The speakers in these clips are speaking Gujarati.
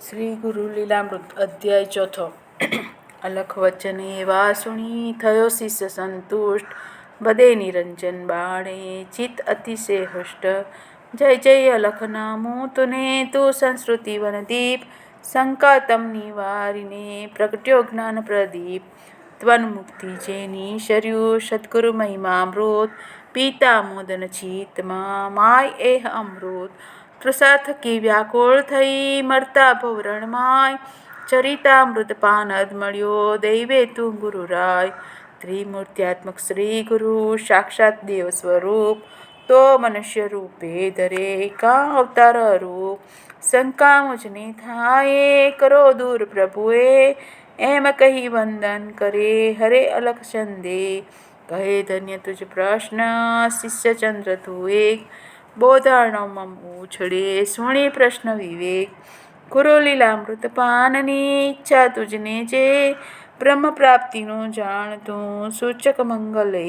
શ્રી ગુરુ લીલામૃત અધ્યાય ચોથો. અલખ વચને વાસુણી થયો શિષ્ય સંતુષ્ટ. બદે નિરંજન બાણે ચિત્ત અતિશય હૃષ્ટ. જય જય અલખ નામો તુને, તું સંસ્કૃતિ વનદીપ શંકા તમ નિવારીને પ્રગટ્યો જ્ઞાન પ્રદીપ. ત્વન મુક્તિ જેની શર્યુ સદગુરુ મહિમામૃત. પિતા મોદન ચિત્તમાં માય એહ અમૃત. પ્રસાદ થકી વ્યાકુળ થઈ મરતા ભવરણમાય. ચરિતા પાનદ મળ્યો દૈવે તું ગુરુરાય. ત્રિમૂર્ત્યાત્મક શ્રી ગુરુ સાક્ષાત દેવ સ્વરૂપ. તો મનુષ્ય રૂપે દરેકા અવતાર રૂપ. શંકા મુજની થાય, કરો દૂર પ્રભુએ. એમ કહી વંદન કરે હરે અલખ ચંદે કહે ધન્ય તુજ પ્રશ્ન, શિષ્ય ચંદ્ર તું એક. બોધાણોમાં ઉછળે સુણી પ્રશ્ન વિવેક કુરોલીલા લીલામૃત ઈચ્છા તુજને જે બ્રહ્મ પ્રાપ્તિનું જાણતું સૂચક મંગલે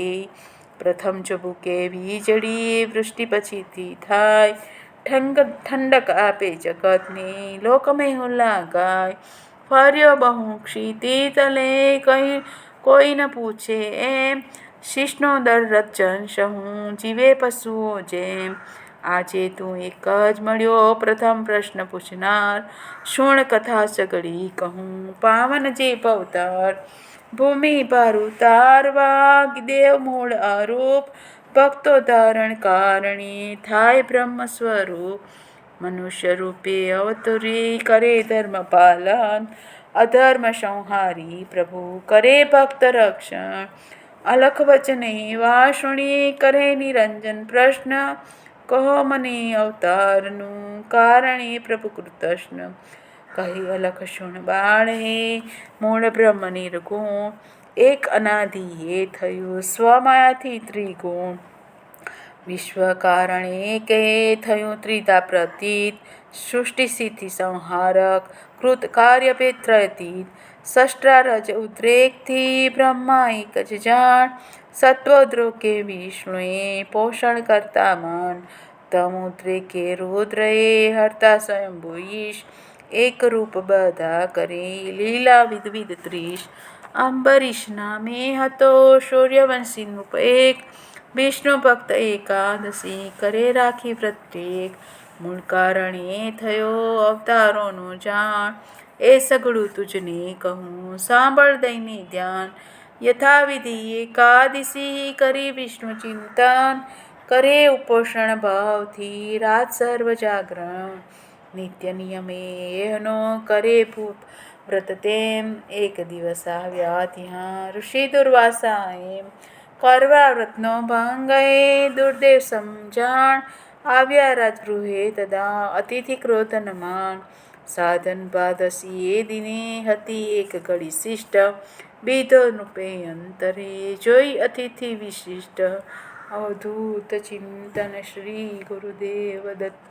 પ્રથમ ચબુકે વીજળી વૃષ્ટિ પછીથી થાય ઠંગ ઠંડક આપે જગતને લોકમે હુલ્લા ગાય ફર્યો બહુ ક્ષિતિ તલે કઈ કોઈ ન પૂછે એમ શિષ્ણો દર રચન હું જીવે પશુઓ જેમ. આજે તું એક જ મળ્યો, પ્રથમ પ્રશ્ન પૂછનાર. શૂણ કથા સગડી કહું, પાવન જે પવતાર. ભૂમિ પર ઉતારવા દેવ મૂળ આરોપ ભક્તો ધારણ કારણી થાય બ્રહ્મ સ્વરૂપ. મનુષ્ય રૂપે અવતરી કરે ધર્મ પાલન. અધર્મ સંહારી પ્રભુ કરે ભક્ત રક્ષણ. અલખ વચને વાસુણી કરે નિરંજન પ્રશ્ન. કહો મને અવતારનું કારણે પ્રભુ કૃતશ્ન. કહી અલખ શુણ બાળ હે મૂળ બ્રહ્મ નિર્ગુણ. એક અનાધિ એ થયું સ્વમાયાથી ત્રિગુણ. વિશ્વ કારણે કે થયું ત્રિતા પ્રતીત સૃષ્ટિ સ્થિતિ સંહારક, કૃત કાર્ય પેત્રતીત ષષ્ટ્રારજ ઉદ્રેકથી બ્રહ્મા એક જ જાણ, સત્વદ્રોકે વિષ્ણુએ પોષણ કરતા મન, તમુદ્રેકે રુદ્રએ હરતા સ્વયંભુ ઈશ એક રૂપ બધા કરી લીલા વિધવિધ ત્રીશ અંબરીશ નામે હતો સૂર્યવંશી નૃપ એક વિષ્ણુ ભક્ત એકાદશી કરે રાખી પ્રત્યેક. મૂળ કારણે થયો અવતારોનો જાણ. એ સગળું તુજને કહું, સાંભળ દઈને ધ્યાન. યથાવિધિ એકાદશી કરી વિષ્ણુ ચિંતન. કરે ઉપોષણ ભાવથી રાત સર્વ જાગરણ. નિત્ય નિયમે એનો કરે ભૂત વ્રત તેમ એક દિવસ આવ્યા ત્યાં ઋષિ દુર્વાસા એમ કરવા વ્રતનો ભંગ એ દુર્દેવ સમજાણ. આવ્યા રાજગૃહે તદા અતિથિ ક્રોધન માન સાધન પાદસી એ દિને હતી એક ઘડી શિષ્ટ. બીધો નૃપે અંતરે જોઈ અતિથિ વિશિષ્ટ. અવધૂત ચિંતન શ્રી ગુરુદેવ દત્ત.